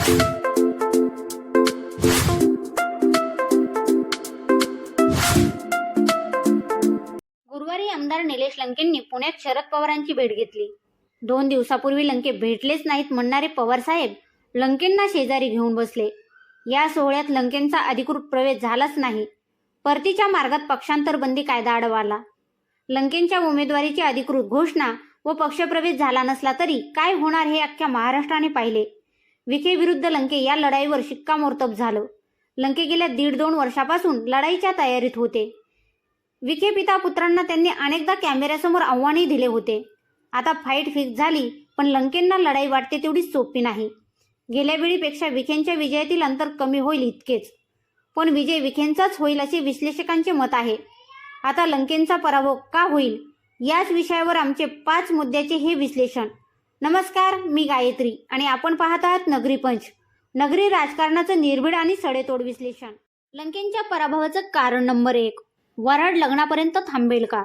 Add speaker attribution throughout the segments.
Speaker 1: गुरुवारी आमदार निलेश लंकेंनी पुण्यात शरद पवारांची भेट घेतली. दोन दिवसापूर्वी लंके भेटलेच नाहीत म्हणणारे पवार साहेब लंकेंना शेजारी घेऊन बसले. या सोहळ्यात लंकेंचा अधिकृत प्रवेश झालाच नाही. परतीच्या मार्गात पक्षांतर बंदी कायदा अडवाला. लंकेंच्या उमेदवारीची अधिकृत घोषणा व पक्षप्रवेश झाला नसला तरी काय होणार हे अख्ख्या महाराष्ट्राने पाहिले. विखे विरुद्ध लंके या लढाईवर शिक्कामोर्तब झालं. लंके गेल्या दीड दोन वर्षापासून लढाईच्या तयारीत होते. विखे पिता पुत्रांना त्यांनी अनेकदा कॅमेऱ्यासमोर आव्हानही दिले होते. आता फाईट फिक्स झाली पण लंकेंना लढाई वाटते तेवढी सोपी नाही. गेल्या वेळीपेक्षा विखेंच्या विजयातील अंतर कमी होईल इतकेच. पण विजय विखेंचाच होईल असे विश्लेषकांचे मत आहे. आता लंकेंचा पराभव का होईल? याच विषयावर आमचे पाच मुद्द्याचे हे विश्लेषण. नमस्कार मी गायत्री आणि आपण पाहत आहात नगरी पंच. नगरी राजकारणाचं निर्भीड आणि सडेतोड विश्लेषण. लंकेंच्या पराभवाचं कारण नंबर एक वराड लग्नापर्यंत थांबेल का?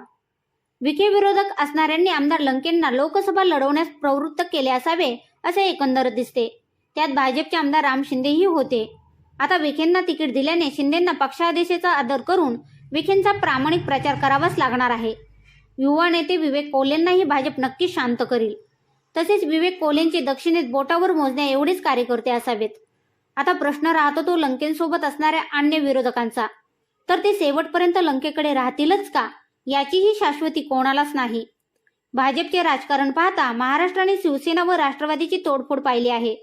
Speaker 1: विखे विरोधक असणाऱ्यांनी आमदार लंकेंना लोकसभा लढवण्यास प्रवृत्त केले असावे असे एकंदर दिसते. त्यात भाजपचे आमदार राम शिंदेही होते. आता विखेंना तिकीट दिल्याने शिंदेंना पक्षादेशाचा आदर करून विखेंचा प्रामाणिक प्रचार करावाच लागणार आहे. युवा नेते विवेक कोलेंनाही भाजप नक्की शांत करील. तसेच विवेक कोलेंचे दक्षिणेत बोटावर मोजण्या एवढेच कार्यकर्ते असावेत. आता प्रश्न राहतो तो लंकेंसोबत असणाऱ्या अन्य विरोधकांचा. तर ते शेवटपर्यंत लंकेकडे राहतीलच का? याचीही शाश्वती कोणालाच नाही. भाजपचे राजकारण पाहता महाराष्ट्राने शिवसेना व राष्ट्रवादीची तोडफोड पाहिली आहे.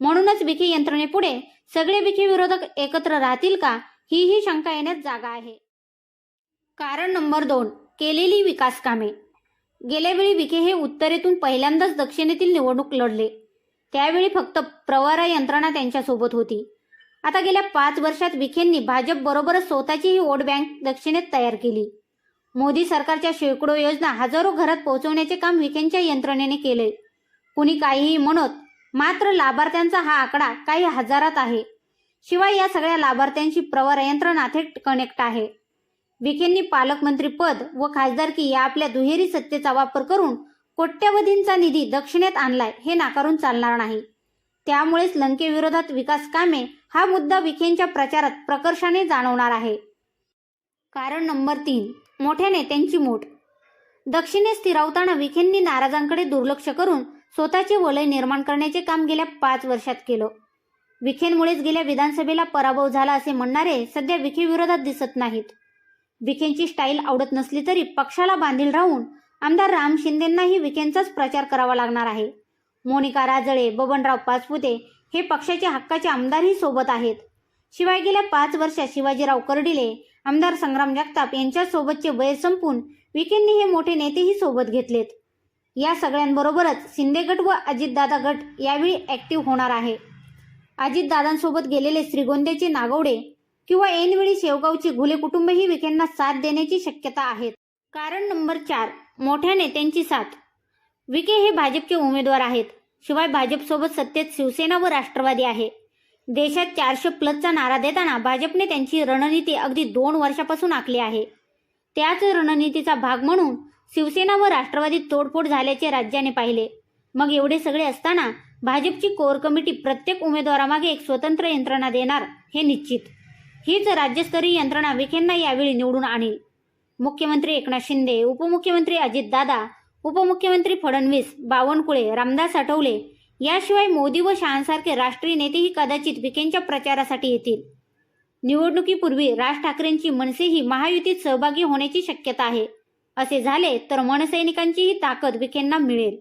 Speaker 1: म्हणूनच विखे यंत्रणेपुढे सगळे विखे विरोधक एकत्र राहतील का? ही ही शंका येण्यास जागा आहे. कारण नंबर दोन केलेली विकास कामे गेल्या वेळी विखे हे उत्तरेतून पहिल्यांदाच दक्षिणेतील निवडणूक लढले. त्यावेळी फक्त प्रवारा यंत्रणा त्यांच्यासोबत होती. आता गेल्या पाच वर्षात विखेंनी भाजप बरोबरच स्वतःचीही वोट बँक दक्षिणेत तयार केली. मोदी सरकारच्या शेकडो योजना हजारो घरात पोहोचवण्याचे काम विखेंच्या यंत्रणेने केले. कुणी काहीही म्हणत मात्र लाभार्थ्यांचा हा आकडा काही हजारात आहे. शिवाय या सगळ्या लाभार्थ्यांशी प्रवार यंत्रणा थेट कनेक्ट आहे. विखेंनी पालकमंत्री पद व खासदारकी या आपल्या दुहेरी सत्तेचा वापर करून कोट्यवधींचा निधी दक्षिणेत आणलाय हे नाकारून चालणार नाही. त्यामुळेच लंकेविरोधात विकास कामे हा मुद्दा विखेंच्या प्रचारात प्रकर्षाने जाणवणार आहे. कारण नंबर तीन मोठ्या नेत्यांची मोठ. दक्षिणेत स्थिरावताना विखेंनी नाराजांकडे दुर्लक्ष करून स्वतःचे वलय निर्माण करण्याचे काम गेल्या पाच वर्षात केलं. विखेंमुळेच गेल्या विधानसभेला पराभव झाला असे म्हणणारे सध्या विखेविरोधात दिसत नाहीत. विखेंची स्टाईल आवडत नसली तरी पक्षाला बांधील राहून आमदार राम शिंदेंनाही विखेंचाच प्रचार करावा लागणार आहे. मोनिका राजळे बबनराव पाचपुते हे पक्षाचे हक्काचे आमदारही सोबत आहेत. शिवाय गेल्या पाच वर्षात शिवाजीराव कर्डिले आमदार संग्राम जगताप यांच्यासोबतचे वय संपून विखेंनी हे मोठे नेतेही सोबत घेतलेत. या सगळ्यांबरोबरच शिंदे गट व अजितदादा गट यावेळी ऍक्टिव्ह होणार आहे. अजितदादांसोबत गेलेले श्रीगोंद्याचे नागवडे किंवा ऐनवेळी शेवगावची घुले कुटुंबही विखेंना साथ देण्याची शक्यता आहे. कारण नंबर चार मोठ्या नेत्यांची साथ. विखे हे भाजपचे उमेदवार आहेत. शिवाय भाजपसोबत सत्तेत शिवसेना व राष्ट्रवादी आहे. देशात चारशे प्लसचा नारा देताना भाजपने त्यांची रणनीती अगदी दोन वर्षापासून आखली आहे. त्याच रणनीतीचा भाग म्हणून शिवसेना व राष्ट्रवादी तोडफोड झाल्याचे राज्याने पाहिले. मग एवढे सगळे असताना भाजपची कोर कमिटी प्रत्येक उमेदवारामागे एक स्वतंत्र यंत्रणा देणार हे निश्चित. हीच राज्यस्तरीय यंत्रणा विखेंना यावेळी निवडून आणील. मुख्यमंत्री एकनाथ शिंदे उपमुख्यमंत्री अजितदादा उपमुख्यमंत्री फडणवीस बावनकुळे रामदास आठवले याशिवाय मोदी व शहांसारखे राष्ट्रीय नेतेही कदाचित विखेंच्या प्रचारासाठी येतील. निवडणुकीपूर्वी राज ठाकरेंची मनसेही महायुतीत सहभागी होण्याची शक्यता आहे. असे झाले तर मनसैनिकांचीही ताकद विखेंना मिळेल.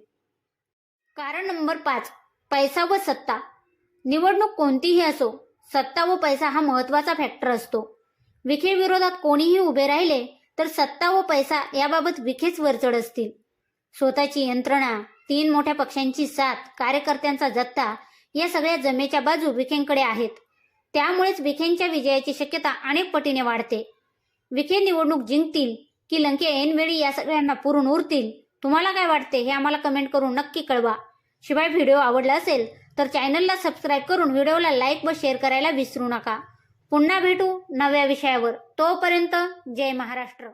Speaker 1: कारण नंबर पाच पैसा व सत्ता. निवडणूक कोणतीही असो सत्ता व पैसा हा महत्त्वाचा फॅक्टर असतो. विखे विरोधात कोणीही उभे राहिले तर सत्ता व पैसा याबाबत विखेच वरचढ असतील. स्वतःची यंत्रणा तीन मोठ्या पक्षांची साथ कार्यकर्त्यांचा जत्ता या सगळ्या जमेच्या बाजू विखेंकडे आहेत. त्यामुळेच विखेंच्या विजयाची शक्यता अनेक पटीने वाढते. विखे निवडणूक जिंकतील की लंके ऐनवेळी या सगळ्यांना पुरून उरतील? तुम्हाला काय वाटते? हे आम्हाला कमेंट करून नक्की कळवा. शिवाय व्हिडिओ आवडला असेल तर चॅनलला सबस्क्राईब करून व्हिडिओला लाईक व शेअर करायला विसरू नका. पुन्हा भेटू नव्या विषयावर. तोपर्यंत जय महाराष्ट्र.